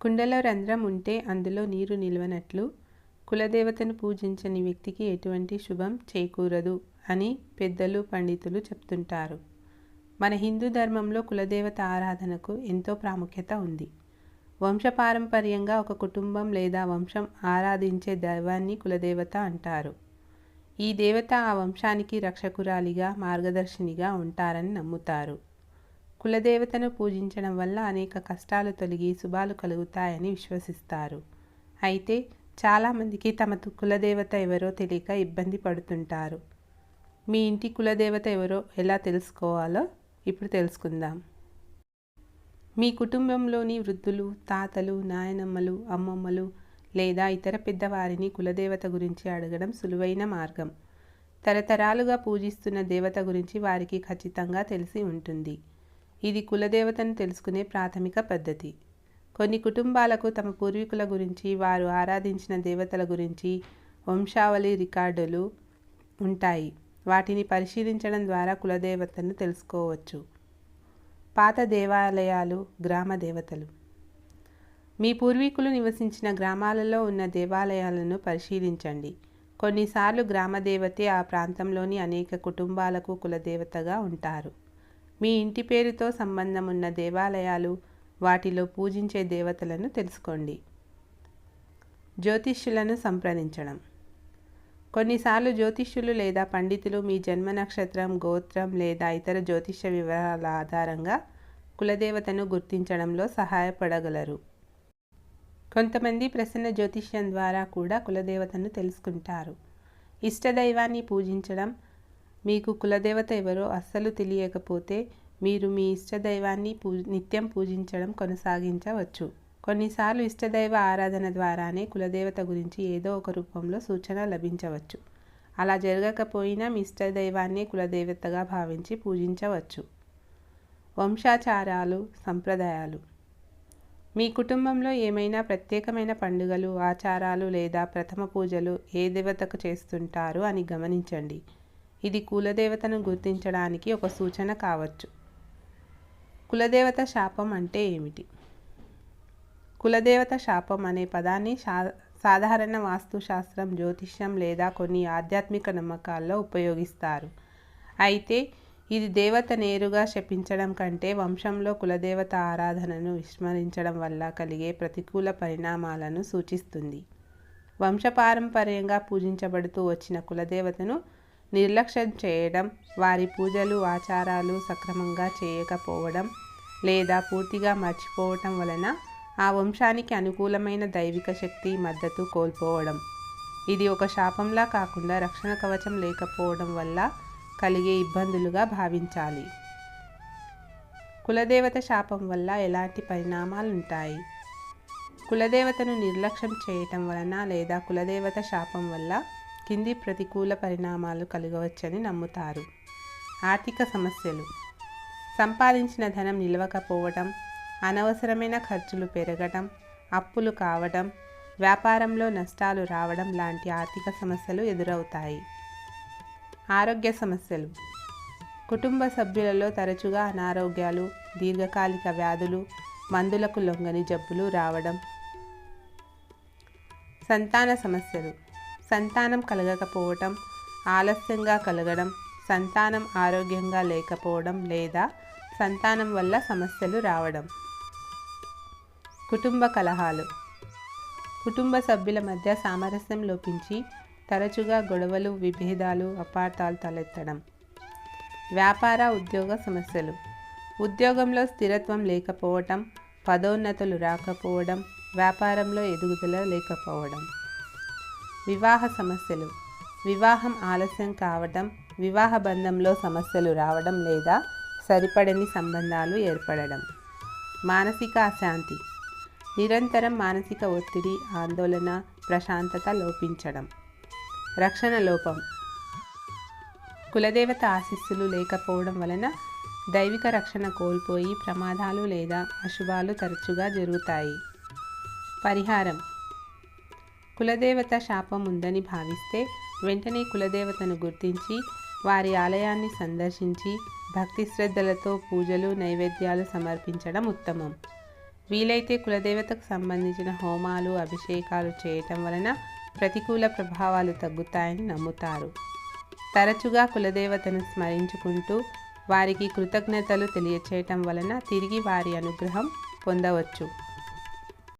కుండలో రంధ్రం ఉంటే అందులో నీరు నిలవనట్లు కులదేవతను పూజించని వ్యక్తికి ఎటువంటి శుభం చేకూరదు అని పెద్దలు పండితులు చెప్తుంటారు. మన హిందూ ధర్మంలో కులదేవత ఆరాధనకు ఎంతో ప్రాముఖ్యత ఉంది. వంశపారంపర్యంగా ఒక కుటుంబం లేదా వంశం ఆరాధించే దైవాన్ని కులదేవత అంటారు. ఈ దేవత ఆ వంశానికి రక్షకురాలిగా మార్గదర్శినిగా ఉంటారని నమ్ముతారు. కులదేవతను పూజించడం వల్ల అనేక కష్టాలు తొలగి శుభాలు కలుగుతాయని విశ్వసిస్తారు. అయితే చాలామందికి తమ కులదేవత ఎవరో తెలియక ఇబ్బంది పడుతుంటారు. మీ ఇంటి కులదేవత ఎవరో ఎలా తెలుసుకోవాలో ఇప్పుడు తెలుసుకుందాం. మీ కుటుంబంలోని వృద్ధులు తాతలు నాయనమ్మలు అమ్మమ్మలు లేదా ఇతర పెద్దవారిని కులదేవత గురించి అడగడం సులువైన మార్గం. తరతరాలుగా పూజిస్తున్న దేవత గురించి వారికి ఖచ్చితంగా తెలిసి ఉంటుంది. ఇది కులదేవతను తెలుసుకునే ప్రాథమిక పద్ధతి. కొన్ని కుటుంబాలకు తమ పూర్వీకుల గురించి వారు ఆరాధించిన దేవతల గురించి వంశావళి రికార్డులు ఉంటాయి. వాటిని పరిశీలించడం ద్వారా కులదేవతను తెలుసుకోవచ్చు. పాత దేవాలయాలు గ్రామ దేవతలు. మీ పూర్వీకులు నివసించిన గ్రామాలలో ఉన్న దేవాలయాలను పరిశీలించండి. కొన్నిసార్లు గ్రామదేవతే ఆ ప్రాంతంలోని అనేక కుటుంబాలకు కులదేవతగా ఉంటారు. మీ ఇంటి పేరుతో సంబంధం ఉన్న దేవాలయాలు వాటిలో పూజించే దేవతలను తెలుసుకోండి. జ్యోతిష్యులను సంప్రదించడం. కొన్నిసార్లు జ్యోతిష్యులు లేదా పండితులు మీ జన్మ నక్షత్రం గోత్రం లేదా ఇతర జ్యోతిష్య వివరాల ఆధారంగా కులదేవతను గుర్తించడంలో సహాయపడగలరు. కొంతమంది ప్రసన్న జ్యోతిష్యం ద్వారా కూడా కులదేవతను తెలుసుకుంటారు. ఇష్టదైవాన్ని పూజించడం మీకు కులదేవత ఎవరో అస్సలు తెలియకపోతే మీరు మీ ఇష్టదైవాన్ని పూ నిత్యం పూజించడం కొనసాగించవచ్చు. కొన్నిసార్లు ఇష్టదైవ ఆరాధన ద్వారానే కులదేవత గురించి ఏదో ఒక రూపంలో సూచన లభించవచ్చు. అలా జరగకపోయినా మీ ఇష్టదైవాన్ని కులదేవతగా భావించి పూజించవచ్చు. వంశాచారాలు సంప్రదాయాలు. మీ కుటుంబంలో ఏమైనా ప్రత్యేకమైన పండుగలు ఆచారాలు లేదా ప్రథమ పూజలు ఏ దేవతకు చేస్తుంటారు అని గమనించండి. ఇది కులదేవతను గుర్తించడానికి ఒక సూచన కావచ్చు. కులదేవత శాపం అంటే ఏమిటి? కులదేవత శాపం అనే పదాన్ని సా సాధారణ వాస్తుశాస్త్రం జ్యోతిష్యం లేదా కొన్ని ఆధ్యాత్మిక నమ్మకాల్లో ఉపయోగిస్తారు. అయితే ఇది దేవత నేరుగా శపించడం కంటే వంశంలో కులదేవత ఆరాధనను విస్మరించడం వల్ల కలిగే ప్రతికూల పరిణామాలను సూచిస్తుంది. వంశపారంపర్యంగా పూజించబడుతూ వచ్చిన కులదేవతను నిర్లక్ష్యం చేయడం వారి పూజలు ఆచారాలు సక్రమంగా చేయకపోవడం లేదా పూర్తిగా మర్చిపోవటం వలన ఆ వంశానికి అనుకూలమైన దైవిక శక్తి మద్దతు కోల్పోవడం. ఇది ఒక శాపంలా కాకుండా రక్షణ కవచం లేకపోవడం వల్ల కలిగే ఇబ్బందులుగా భావించాలి. కులదేవత శాపం వల్ల ఎలాంటి పరిణామాలు ఉంటాయి కులదేవతను నిర్లక్ష్యం చేయటం వలన లేదా కులదేవత శాపం వల్ల కింది ప్రతికూల పరిణామాలు కలగవచ్చని నమ్ముతారు. ఆర్థిక సమస్యలు. సంపాదించిన ధనం నిలవకపోవటం అనవసరమైన ఖర్చులు పెరగటం అప్పులు కావడం వ్యాపారంలో నష్టాలు రావడం లాంటి ఆర్థిక సమస్యలు ఎదురవుతాయి. ఆరోగ్య సమస్యలు. కుటుంబ సభ్యులలో తరచుగా అనారోగ్యాలు దీర్ఘకాలిక వ్యాధులు మందులకు లొంగని జబ్బులు రావడం. సంతాన సమస్యలు. సంతానం కలగకపోవటం ఆలస్యంగా కలగడం సంతానం ఆరోగ్యంగా లేకపోవడం లేదా సంతానం వల్ల సమస్యలు రావడం. కుటుంబ కలహాలు. కుటుంబ సభ్యుల మధ్య సామరస్యం లోపించి తరచుగా గొడవలు విభేదాలు అపార్థాలు తలెత్తడం. వ్యాపార ఉద్యోగ సమస్యలు. ఉద్యోగంలో స్థిరత్వం లేకపోవటం పదోన్నతులు రాకపోవడం వ్యాపారంలో ఎదుగుదల లేకపోవడం. వివాహ సమస్యలు. వివాహం ఆలస్యం కావటం వివాహ బంధంలో సమస్యలు రావడం లేదా సరిపడని సంబంధాలు ఏర్పడడం. మానసిక అశాంతి. నిరంతరం మానసిక ఒత్తిడి ఆందోళన ప్రశాంతత లోపించడం. రక్షణ లోపం. కులదేవత ఆశీస్సులు లేకపోవడం వలన దైవిక రక్షణ కోల్పోయి ప్రమాదాలు లేదా అశుభాలు తరచుగా జరుగుతాయి. పరిహారం. కులదేవత శాపం ఉందని భావిస్తే వెంటనే కులదేవతను గుర్తించి వారి ఆలయాన్ని సందర్శించి భక్తి శ్రద్ధలతో పూజలు నైవేద్యాలు సమర్పించడం ఉత్తమం. వీలైతే కులదేవతకు సంబంధించిన హోమాలు అభిషేకాలు చేయటం వలన ప్రతికూల ప్రభావాలు తగ్గుతాయని నమ్ముతారు. తరచుగా కులదేవతను స్మరించుకుంటూ వారికి కృతజ్ఞతలు తెలియచేయటం వలన తిరిగి వారి అనుగ్రహం పొందవచ్చు.